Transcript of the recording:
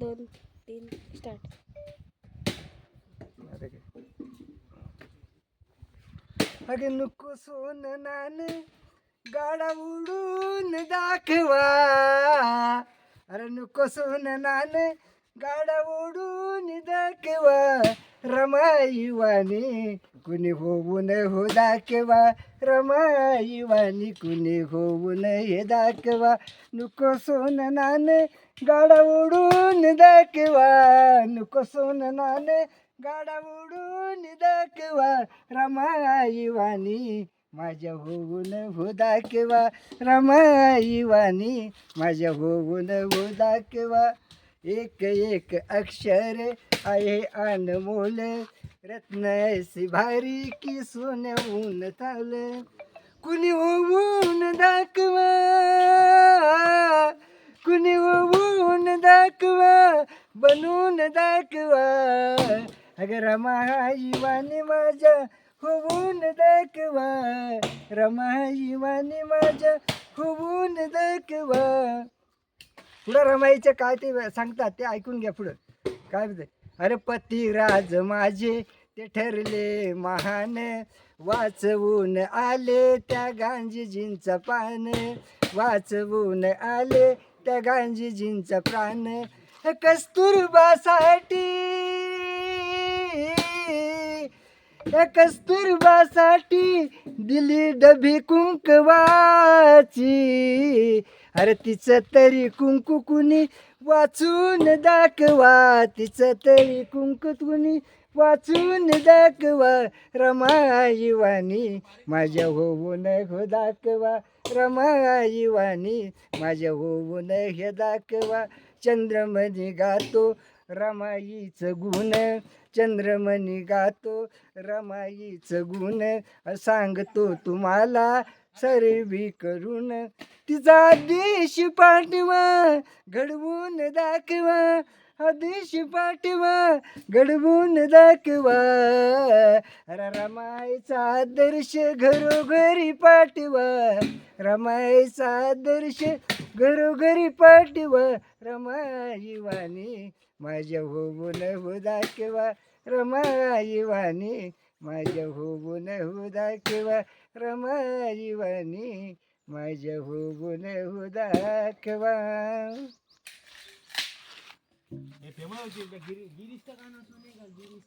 दोन तीन स्टार्ट अरे काय. अगे नको सोन नान गाडा उडून दाखवा अरे नको सोन नान गाडा उडून दाखवा रमाईवानी कुणी होऊन हो दाखवा रमाईवाणी. कुणी होऊन हे दाखवा. नुको सोन नान गाडा उडून दाखवा. नुको सोन नान गाडा उडून दाखवा रमाईवाणी. माझ्या होऊन हो दाखवा रमाईवानी माझ्या होऊन हो दाखवा. एक एक अक्षर आहे अनमोल. रत्न ऐसी भारी की सोन्याहून थाल कुणी होऊन दाखवा? कुणी होऊन दाखवा? बनून दाखवा. अगं रमाईवाणी माझ्या होऊन दाखवा. रमाईवाणी माझ्या होऊन दाखवा. पुढं रमाईचं काय ते सांगतात ते ऐकून घ्या पुढं. काय अरे पती राज माझे ते ठरले महान. वाचवून आले त्या गांजीजींचं पान. वाचवून आले त्या गांजीजींचं प्राण. कस्तुरबासाठी कस्तुरबासाठी दिली डबी कुंकवाची. अरे तिचं तरी कुंकू कुणी वाचून दाखवा. तिचं तरी कुंकू कुणी वाचून दाखवा. रमाईवानी माझ्या होऊन हो दाखवा. रमाईवाणी माझ्या होऊन हे दाखवा. चंद्रमणी गातो रमाईचं गुण. चंद्रमणी गातो रमाईचं गुण. सांगतो तुम्हाला सर्वी करून तिचा देश पाठवा घडवून दाखवा. हा देश पाठवा घडवून दाखवा. रमायचा आदर्श घरोघरी पाठवा. रमायचा आदर्श घरोघरी पाठवा. रमाईवाणी माझ्या होऊन हो दाखवा. रमाईवाणी माझ्या होऊन हो दाखवा रमाईवाणी माझ्या होऊन हुदा दाखवा हे फेमस गिरीशचं गाणं असं नाही का? गिरीश